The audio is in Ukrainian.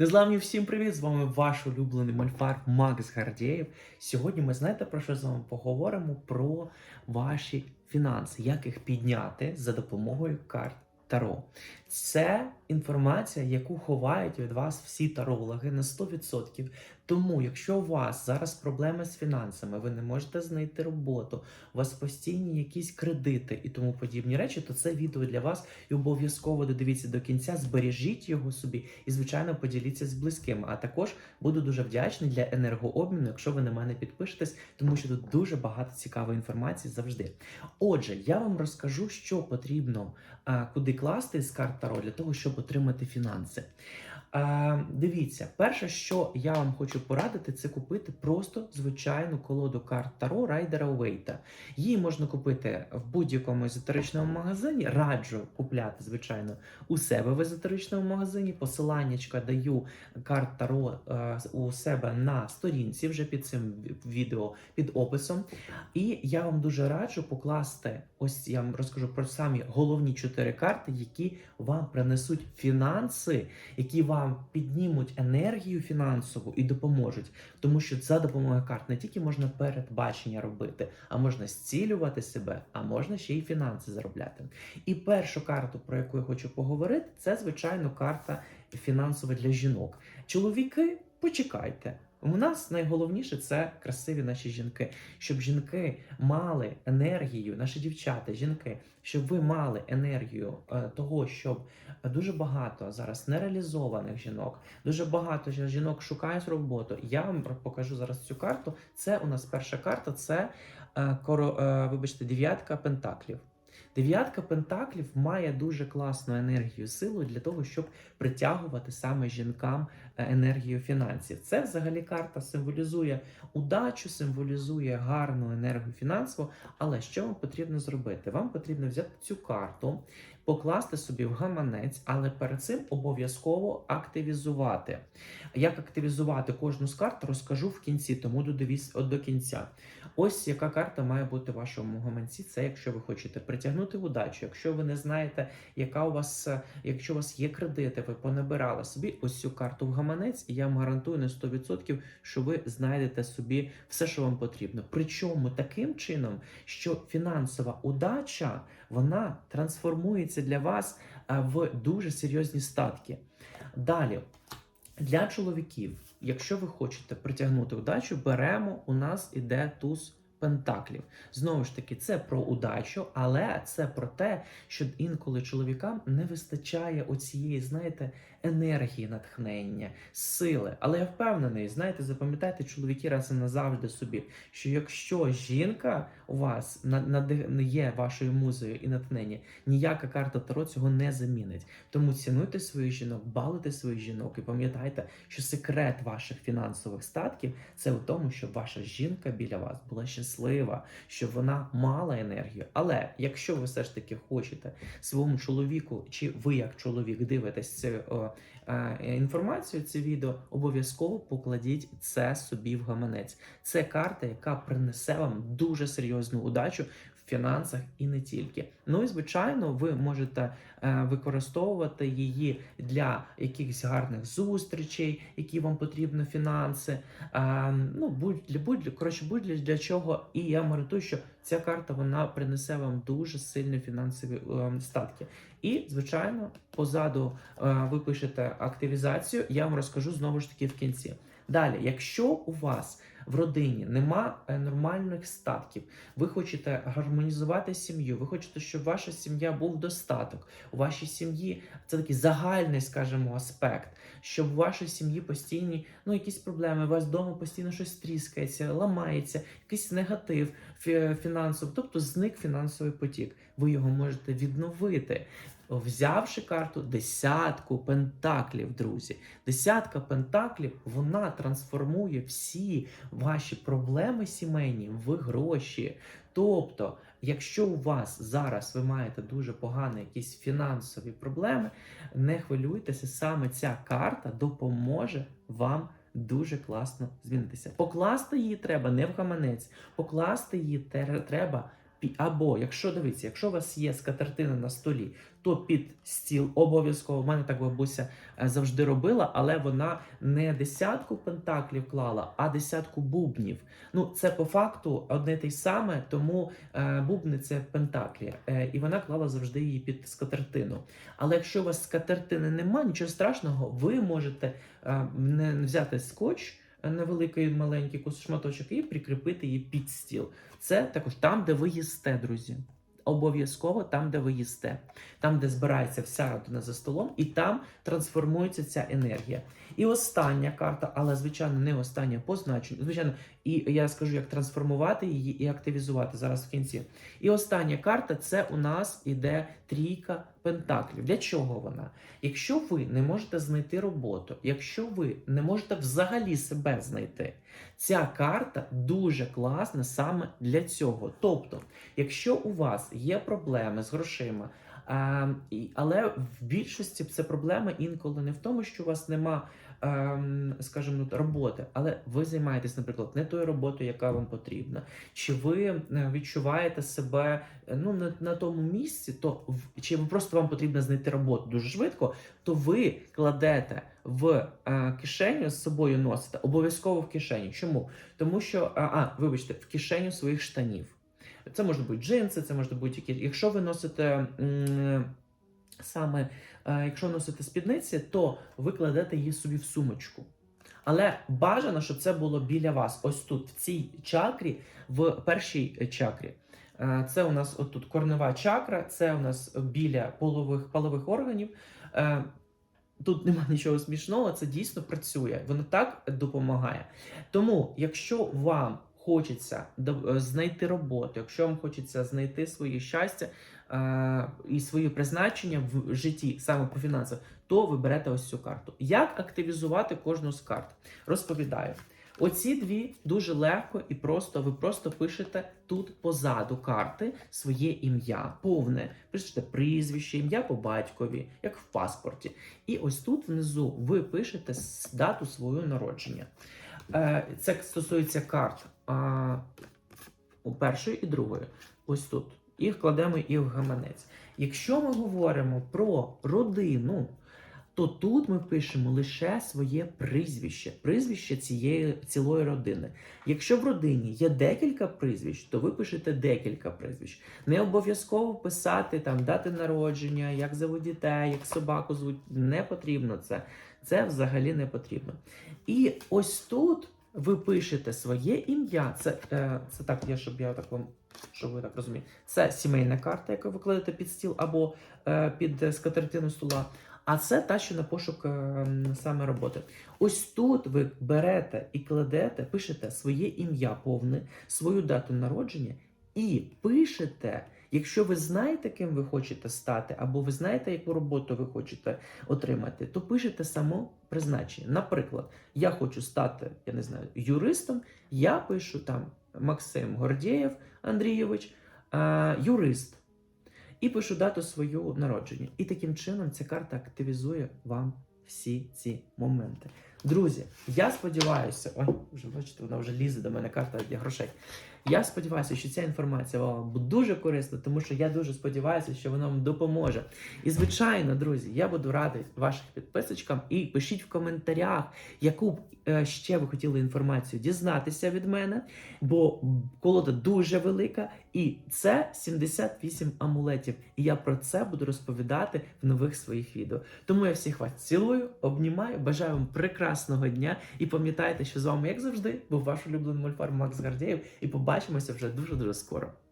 Незламні всім привіт! З вами ваш улюблений мальфар Макс Гардєєв. Сьогодні ми знаєте про що з вами поговоримо про ваші фінанси, як їх підняти за допомогою карт Таро. Це інформація, яку ховають від вас всі тарологи на 100%. Тому, якщо у вас зараз проблеми з фінансами, ви не можете знайти роботу, у вас постійні якісь кредити і тому подібні речі, то це відео для вас і обов'язково додивіться до кінця, збережіть його собі і, звичайно, поділіться з близькими. А також буду дуже вдячний для енергообміну, якщо ви на мене підпишетесь, тому що тут дуже багато цікавої інформації завжди. Отже, я вам розкажу, що потрібно куди класти з карт Таро для того, щоб отримати фінанси. А, дивіться, перше, що я вам хочу порадити, це купити просто звичайну колоду карт Таро Райдера Уейта. Її можна купити в будь-якому езотеричному магазині. Раджу купляти, звичайно, у себе в езотеричному магазині. Посиланнячка даю карт Таро е, у себе на сторінці вже під цим відео під описом. І я вам дуже раджу покласти. Ось я вам розкажу про самі головні чотири карти, які вам принесуть фінанси, які вам піднімуть енергію фінансову і допоможуть. Тому що за допомогою карт не тільки можна передбачення робити, а можна зцілювати себе, а можна ще й фінанси заробляти. І першу карту, про яку я хочу поговорити, це звичайно карта фінансова для жінок. Чоловіки, почекайте. У нас найголовніше це красиві наші жінки, щоб жінки мали енергію, наші дівчата, жінки, щоб ви мали енергію е, того, щоб дуже багато зараз нереалізованих жінок, дуже багато жінок шукають роботу. Я вам покажу зараз цю карту. Це у нас перша карта, це е, коро, е, вибачте, дев'ятка пентаклів. Дев'ятка пентаклів має дуже класну енергію, силу для того, щоб притягувати саме жінкам е, енергію фінансів. Це взагалі карта символізує удачу, символізує гарну енергію фінансову. Але що вам потрібно зробити? Вам потрібно взяти цю карту, покласти собі в гаманець, але перед цим обов'язково активізувати. Як активізувати кожну з карт, розкажу в кінці, тому додивіться до кінця. Ось яка карта має бути в вашому гаманці. Це якщо ви хочете притягнути удачу. Якщо ви не знаєте, яка у вас, якщо у вас є кредити, ви понабирали собі ось цю карту в гаманець, і я вам гарантую на 100%, що ви знайдете собі все, що вам потрібно. Причому таким чином, що фінансова удача вона трансформується для вас е, в дуже серйозні статки. Далі. Для чоловіків, якщо ви хочете притягнути удачу, беремо, у нас іде туз пентаклів. Знову ж таки, це про удачу, але це про те, що інколи чоловікам не вистачає оцієї, знаєте, енергії, натхнення, сили. Але я впевнений, знаєте, запам'ятайте, чоловіки раз і назавжди собі, що якщо жінка у вас є вашою музою і натхнення, ніяка карта Таро цього не замінить. Тому цінуйте своїх жінок, балуйте своїх жінок і пам'ятайте, що секрет ваших фінансових статків це в тому, щоб ваша жінка біля вас була щаслива, щоб вона мала енергію. Але якщо ви все ж таки хочете своєму чоловіку, чи ви як чоловік дивитесь цю о, е, інформацію, це відео, обов'язково покладіть це собі в гаманець. Це карта, яка принесе вам дуже серйозну удачу в фінансах і не тільки. Ну і звичайно, ви можете е, використовувати її для якихось гарних зустрічей, які вам потрібні фінанси. Е, ну будь для будь коротше, будь для, чого. І я гарантую, що ця карта вона принесе вам дуже сильні фінансові е, статки. І, звичайно, позаду ви пишете активізацію. Я вам розкажу знову ж таки в кінці. Далі, якщо у вас в родині нема нормальних статків, ви хочете гармонізувати сім'ю, ви хочете, щоб ваша сім'я був достаток. У вашій сім'ї це такий загальний, скажімо, аспект, щоб у вашій сім'ї постійні ну, якісь проблеми, у вас вдома постійно щось тріскається, ламається, якийсь негатив фінансовий, тобто зник фінансовий потік. Ви його можете відновити. Взявши карту десятку пентаклів, друзі, десятка пентаклів вона трансформує всі ваші проблеми сімейні в гроші. Тобто, якщо у вас зараз ви маєте дуже погані якісь фінансові проблеми, не хвилюйтеся, саме ця карта допоможе вам. Дуже класно змінитися. Покласти її треба не в гаманець, покласти її треба Або, якщо дивіться, якщо у вас є скатертина на столі, то під стіл обов'язково. У мене так бабуся е, завжди робила, але вона не десятку пентаклів клала, а десятку бубнів. Ну, це по факту одне те й саме, тому е, бубни це пентаклі. Е, і вона клала завжди її під скатертину. Але якщо у вас скатертини немає, нічого страшного, ви можете е, не взяти скотч. Невеликий маленький шматочок і прикріпити її під стіл. Це також там, де ви їсте, друзі. Обов'язково там, де ви їсте, там, де збирається вся родина за столом, і там трансформується ця енергія. І остання карта, але звичайно не остання по значенню. Звичайно, і я скажу, як трансформувати її і активізувати зараз в кінці. І остання карта це у нас іде трійка пентаклів. Для чого вона? Якщо ви не можете знайти роботу, якщо ви не можете взагалі себе знайти, ця карта дуже класна саме для цього. Тобто, якщо у вас є проблеми з грошима, але в більшості це проблема інколи не в тому, що у вас нема, ем, скажімо, ну, роботи, але ви займаєтесь, наприклад, не тою роботою, яка вам потрібна, чи ви е, відчуваєте себе е, ну, на, на тому місці, то чи просто вам потрібно знайти роботу дуже швидко, то ви кладете в е, кишеню з собою носите, обов'язково в кишені. Чому? Тому що, а вибачте, в кишеню своїх штанів. Це може бути джинси, це може бути які. Якщо ви носите саме, е, якщо носите спідниці, то ви кладете її собі в сумочку. Але бажано, щоб це було біля вас. Ось тут, в цій чакрі, в першій чакрі. Е, Це у нас отут корнева чакра, це у нас біля полових, полових органів. Е, Тут нема нічого смішного, це дійсно працює. Воно так допомагає. Тому, якщо вам хочеться е, знайти роботу, якщо вам хочеться знайти своє щастя е, і своє призначення в житті, саме по фінансах, то ви берете ось цю карту. Як активізувати кожну з карт? Розповідаю. Оці дві дуже легко і просто ви просто пишете тут позаду карти своє ім'я, повне. Пишете прізвище, ім'я по батькові, як в паспорті. І ось тут внизу ви пишете дату свого народження. Е, Це стосується карт у першої і другої. Ось тут. Їх кладемо і в гаманець. Якщо ми говоримо про родину, то тут ми пишемо лише своє прізвище, прізвище цієї цілої родини. Якщо в родині є декілька прізвищ, то ви пишете декілька прізвищ. Не обов'язково писати там дати народження, як зовуть дітей, як собаку звуть. Не потрібно це. Це взагалі не потрібно. І ось тут ви пишете своє ім'я. Це, е, це так, я щоб я так вам, щоб ви так розуміли. Це сімейна карта, яку ви кладете під стіл або е, під скатертину стола. А це та, що на пошук е, саме роботи. Ось тут ви берете і кладете, пишете своє ім'я повне, свою дату народження і пишете, якщо ви знаєте, ким ви хочете стати, або ви знаєте, яку роботу ви хочете отримати, то пишете само призначення. Наприклад, я хочу стати, я не знаю, юристом. Я пишу там Максим Гордєєв Андрійович, юрист. І пишу дату свого народження. І таким чином ця карта активізує вам всі ці моменти. Друзі, я сподіваюся, ой, вже бачите, вона вже лізе до мене карта для грошей. Я сподіваюся, що ця інформація вам дуже корисна, тому що я дуже сподіваюся, що вона вам допоможе. І звичайно, друзі, я буду радий вашим підписочкам і пишіть в коментарях, яку б е, ще ви хотіли інформацію дізнатися від мене, бо колода дуже велика, і це 78 амулетів. І я про це буду розповідати в нових своїх відео. Тому я всіх вас цілую, обнімаю, бажаю вам прекрасного дня і пам'ятайте, що з вами, як завжди, був ваш улюблений мольфар Макс Гардєєв, і побачимося вже дуже дуже скоро.